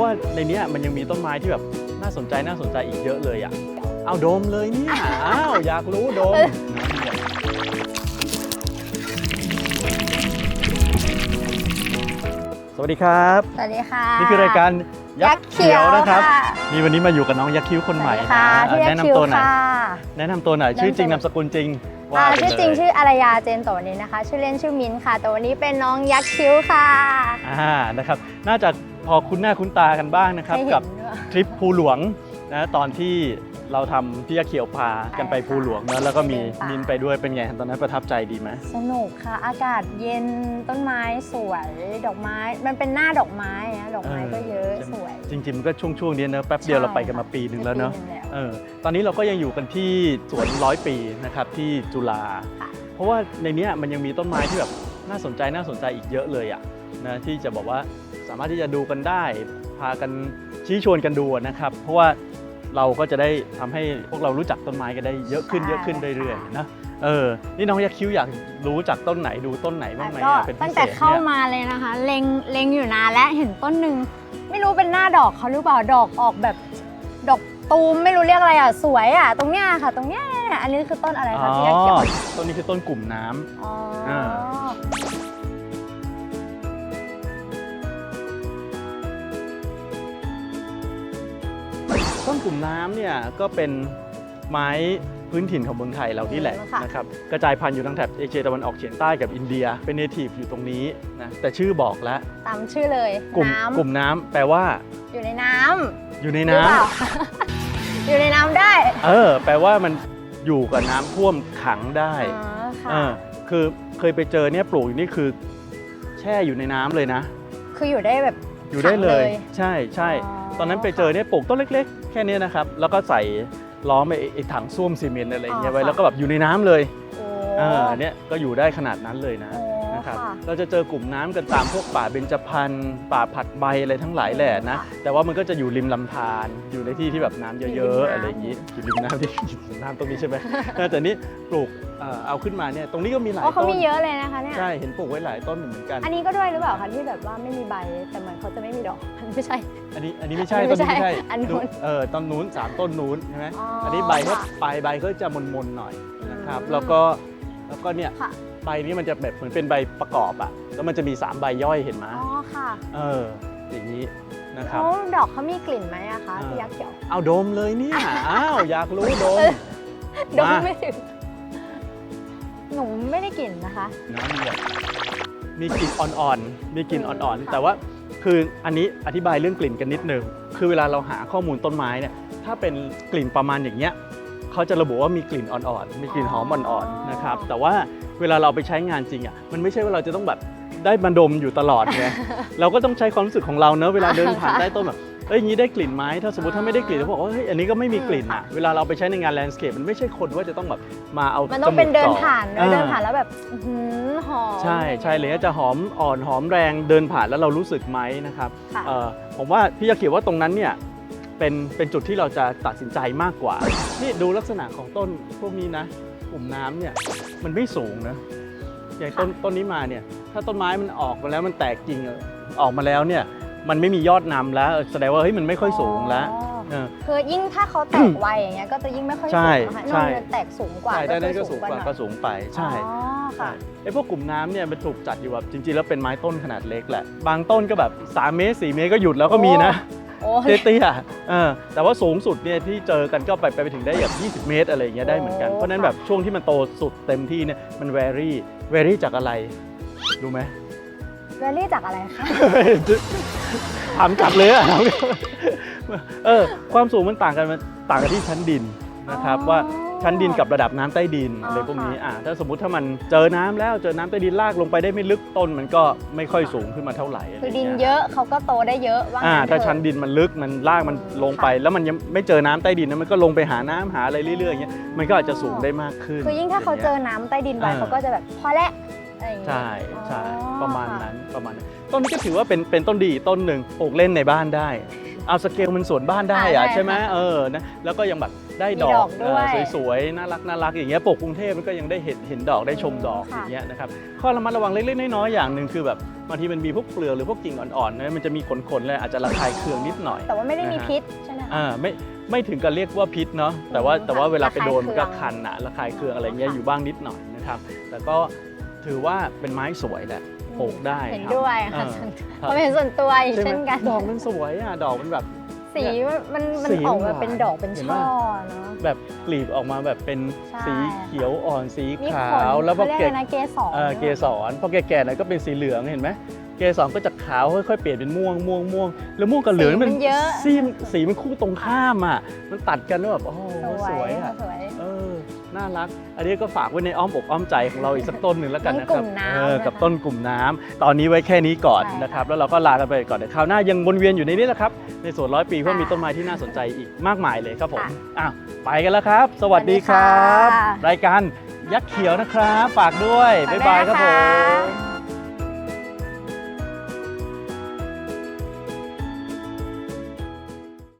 ะว่าในเนี้ยมันยังมีต้นไม้ที่แบบน่าสนใจน่าสนใจอีกเยอะเลยอะ เอาโดมเลยเนี่ย อ้าว อยากรู้โดม สวัสดีครับ สวัสดีค่ะ นี่คือรายการยักษ์เขียวนะครับค่ะนี่วันนี้มาอยู่กับน้องยักษ์คิ้วคนใหม่สวัสดีนะค่ะพี่แนะยักษ์คินำวตัวหน่อยค่ะแนะนำตัวหน่อยชื่อจริงนามสกุลจริงว่าอ่าไปชื่อจริงเลยชื่ออารยาเจนโตวนี้นะคะ ชื่อเล่นชื่อมิ้นท์ค่ะแต่วันนี้เป็นน้องยักษ์คิ้วค่ะอ่านะครับน่าจะ พอคุ้นหน้าคุ้นตากันบ้างนะครับให้เห็กับด้วยทริปภูหลวงนะตอนที่เราทำพี่ยาเขียวพากันไปภูหลวงนะแล้วก็มีไปเดินป่ามิมินไปด้วยเป็นไงตอนนั้นประทับใจดีไหมสนุกค่ะอากาศเย็นต้นไม้สวยดอกไม้ มันเป็นหน้าดอกไม้นะดอกไม้ก็เยอะใช่ไหมสวย จริงๆมันก็ช่วงช่วงๆนี้นะแป๊บเดียวใช่เราไปกันมาปีหนึ่งแล้วเนาะปีหงแล้วเออตอนนี้เราก็ยังอยู่กันที่สวนร้อยปีนะครับที่จุฬาค่ะเพราะว่าในเนี้ยมันยังมีต้นไม้ที่แบบ น่าสนใจน่าสนใจอีกเยอะเลยอะนะที่จะบอกว่าสามารถที่จะดูกันได้ พากันชี้ชวนกันดูนะครับ เพราะว่าเราก็จะได้ทำให้พวกเรารู้จักต้นไม้กันได้เยอะขึ้นใช่เยอะขึ้นเรื่อยๆนะเออ นี่น้องยักษ์คิ้วอยากรู้จักต้นไหนดูต้นไหนบ้างไหมก็อะเป็นพิตั้งเศแต่ษเข้าเนี่ยมาเลยนะคะเล็งเล็งอยู่นานและเห็นต้นหนึ่งไม่รู้เป็นหน้าดอกเขาหรือเปล่าดอกออกแบบดอกตูมไม่รู้เรียกอะไรอะสวยอะตรงเนี้ยค่ะ ตรงเนี้ยอันนี้คือต้นอะไรอ๋คะอที่ยักษ์เขียวต้นนี้คือต้นกลุ่มน้ำอ๋อ ต้นกลุ่มน้ำเนี่ยก็เป็นไม้พื้นถิ่นของเมืองไทยเรานี่แหละนะครับกระจายพันธุ์อยู่ทั้งแถบเอเชียตะวันออกเฉียงใต้กับอินเดีย เป็นเนทีฟอยู่ตรงนี้นะแต่ชื่อบอกแล้วตามชื่อเลยกลุ่มน้ำกลุ่มน้ำแปลว่าอยู่ในน้ำอยู่ในหรือน้ำ เปล่า อยู่ในน้ำได้เออ แปลว่ามันอยู่กับน้ำท่วมขังได้อ๋อค่ะเออคือเคยไปเจอเนี่ยปลูกอยู่นี่คือ แช่อยู่ในน้ำเลยนะ คืออยู่ได้แบบ อยู่ได้เลยขังใช่ใช่ อ๋อตอนนั้นไปเจอเนี่ยปลูกต้นเล็ก ๆ แค่เนี้ยนะครับ แล้วก็ใส่ล้อมไปไอ้ถังส้วมซีเมนต์อะไรอย่างเงี้ยไว้แล้วก็แบบอยู่ในน้ำเลยโอ้เออเนี่ยก็อยู่ได้ขนาดนั้นเลยนะ โอ้ นะครับค่ะเราจะเจอกลุ่มน้ำกันตามพวกป่าเบญจพรรณป่าผัดใบอะไรทั้งหลายแหละนะค่ะแต่ว่ามันก็จะอยู่ริมลำธารอยู่ในที่ที่แบบน้ำอยู่เยริมอะๆน้ำอะไรอย่างงี้อยู่ริมน้ำที่น้ำตรงนี้ใช่ไหมเออแต่นี่ปลูกเอ่อเอาขึ้นมาเนี่ยตรงนี้ก็มีหลายอ๋อเขาต้นมีเยอะเลยนะคะเนี่ยใช่เห็นปลูกไว้หลายต้นเหมือนกัน อันนี้ก็ด้วยหรือเปล่าคะที่แบบว่าไม่มีใบแต่เหมือนเขาจะไม่มีดอกอันนี้ไม่ใช่ อันนี้อันนี้ไม่ใช่อันนี้ต้นนี้ไม่ใช่ไม่ใช่อันนู้นเออต้นนู้นสามต้นนู้นใช่ไหมอ๋ออัอันนี้ใบก็ค่ะปลายใบก็จะมนๆหน่อยนะครับอืมแล้วก็ แล้วก็เนี่ยค่ะ ใบนี้มันจะแบบเหมือนเป็นใบประกอบอะแล้วมันจะมี 3 ใบย่อยเห็นไหมอ๋อค่ะเอออย่างนี้นะครับ แล้วดอกเขามีกลิ่นไหมอะคะอ่าพี่ยักษ์เขียวเอาดมเลยเนี่ยอ้าวอยากรู้ดม ดมมา ไม่ถึงหนูไม่ได้กลิ่นนะคะนะมีแบบมีกลิ่นอ่อนๆ มีกลิ่นอืมอ่อนๆ ค่ะ แต่ว่าคืออันนี้อธิบายเรื่องกลิ่นกันนิดนึง คือเวลาเราหาข้อมูลต้นไม้เนี่ย ถ้าเป็นกลิ่นประมาณอย่างเงี้ย เขาจะระบุว่ามีกลิ่นอ่อนๆ มีกลิ่นหอมอ่อนๆ นะครับ แต่ว่าเวลาเราไปใช้งานจริงอะ มันไม่ใช่ว่าเราจะต้องแบบได้มาดมอยู่ตลอดไง เราก็ต้องใช้ความรู้สึกของเราเนอะเวลาเดินผ่านใต้ต้นแบบ เอ้ยอย่างนี้ได้กลิ่นไหมถ้าสมมติถ้าไม่ได้กลิ่นเราบอกว่า เฮ้ย อันนี้ก็ไม่มีกลิ่นอะ เวลาเราไปใช้ในงานแลนด์สเคปมันไม่ใช่คนว่าจะต้องแบบมาเอามันต้องจมูกเป็นเดินจ่อผ่านเนอะออเดินผ่านแล้วแบบอื้อหือหอม ใช่ใช่เลยจะหอมอ่อนหอมแรงเดินผ่านแล้วเรารู้สึกไหมนะครับค่ะ เอ่อผมว่าพี่จะเขียนว่าตรงนั้นเนี่ย เป็นเป็นจุดที่เราจะตัดสินใจมากกว่า นี่ดูลักษณะของต้นพวกนี้นะกลุ่มน้ำเนี่ยมันไม่สูงนะอย่างต้นต้นนี้มาเนี่ยถ้าต้นไม้มันออกมาแล้วมันแตกจริงออกมาแล้วเนี่ยมันไม่มียอดนำแล้ว แสดงว่าเฮ้ยมันไม่ค่อยสูงแล้วอ๋อเออ คือยิ่งถ้าเขาแตกไวอย่างเงี้ยก็จะยิ่งไม่ค่อยใช่สูงนะคะใช่นนแตกสูงกว่าใช่ได้ได้ก็สูงกว่าหน่อยก็สูงไปใช่ อ๋อค่ะไอ้พวกกลุ่มน้ำเนี่ยมันถูกจัดอยู่แบบจริงๆ แล้วเป็นไม้ต้นขนาดเล็กแหละ บางต้นก็แบบ 3 เมตร 4 เมตรก็หยุดแล้วก็มีนะ โอ้ย เตี้ยๆเออแต่ว่าสูงสุดเนี่ยที่เจอกันก็ไปไปถึงได้แบบ20 เมตรอะไรอย่างเงี้ยได้เหมือนกันโอ้เพราะฉะนั้นแบบช่วงที่มันโตสุดเต็มที่เนี่ยมันแวรี่แวรี่จากอะไรรู้ไหมเวลลี่จากอะไรคะ ถามกลับเลยอะถามกลับเออความสูงมันต่างกันมันต่างกันที่ชั้นดินนะครับอ๋อว่า ชั้นดินกับระดับน้ำใต้ดินอ๋ออ อะไรพวกนี้อ่าถ้าสมมติถ้ามันเจอน้ำแล้วเจอน้ำใต้ดินลากลงไปได้ไม่ลึกต้นมันก็ไม่ค่อยสูงขึ้นมาเท่าไหร่ะไรคือดินงี้เยอะเขาก็โตได้เยอะว่าอ่างั้นถ้าเถอะ ชั้นดินมันลึกมันลากมันลงไป แล้วมันยังไม่เจอน้ำใต้ดินนะมันก็ลงไปหาน้ำหาอะไรเรื่อยๆอย่างเงี้ยมันก็อาจจะสูงได้มากขึ้นคือยิ่งถ้าเขาเจอน้ำใต้ดินไว้อ่าเขาก็จะแบบพอแล้วอะไรอย่างเงี้ย ใช่ใช่อ๋อ ประมาณค่นั้นประมาณนั้นต้นนี้ก็ถือว่าเป็นเป็นต้นดีต้นหนึ่งปลูกเล่นในบ้านได้ เอาสเกลมันส่วนบ้านได้อะอ่าได้ใช่ไหมค่ะ เออนะแล้วก็ยังแบบ ได้มีดอดอกกด้วยเออสวยๆน่ารักน่ารักอย่างเงี้ยปกกรุงเทพมันก็ยังได้เห็นเห็นดอกได้ชมดอกค่ะอย่างเงี้ยนะครับข้อระมัดระวังเล็กๆน้อยๆอย่างหนึ่งคือแบบบางทีมันมีพวกเปลือกหรือพวกกิ่งอ่อนๆนะมันจะมีขนๆเลยอาจจะระคายเคืองนิดหน่อย แต่ว่าไม่ได้มีนะฮะพิษใช่ไหมคะ อ่าไม่ไม่ถึงกับเรียกว่าพิษเนาะแต่ว่าอืมแต่ว่าเวลาไปโดนระคายมันก็เคืองคันอะระคายเคืองอะไรเงี้ยค่ะ อยู่บ้างนิดหน่อยนะครับ แต่ก็ถือว่าเป็นไม้สวยแหละปลูกได้เห็นครับ ด้วยค่ะเออความเห็นส่วนตัวอีกใช่ไหมเช่นกัน ดอกมันสวยอะดอกมันแบบ สีมันมันสีออกหมาวานเป็นดอกเป็นเห็นไหมช่อเนาะแบบกลีบออกมาแบบเป็นใช่สีเขียวอ่อนสีมีขาขนวแล้วพอเขาเรียกแก่อะไรนะเกสรเออเกสรพอแก่ๆหน่อยก็เป็นสีเหลืองเห็นไหมเกสรก็จะขาวค่อยๆเปลี่ยนเป็นม่วงม่วงม่วงแล้วม่วงกับเหลืองสีมัมันเยอะสีสีมันคู่ตรงข้ามอะมันตัดกันแล้วแบบโอ้โหสวยอะสวยเออ น่ารัก อันนี้ก็ฝากไว้ในอ้อมอกอ้อมใจของเราอีกสักต้นหนึ่งแล้วกันนะคต้รันบกลุ่มน้ำเออนะคะกับต้นกลุ่มน้ำตอนนี้ไว้แค่นี้ก่อนใช่ค่ะนะครับ แล้วเราก็ลากันไปก่อนเดี๋ยวคราวหน้ายังวนเวียนอยู่ในนี้แหละครับ ในสวนร้อยปีเพราะค่ะมีต้นไม้ที่น่าสนใจอีกมากมายเลยครับผมค่ะอ้าวไปกันแล้วครับ สวัสดีครัสวัสดีบค่ะรายการยักษ์เขียวนะครับ ฝากด้วยฝากบ๊ายด้วยบายครับนะผคะม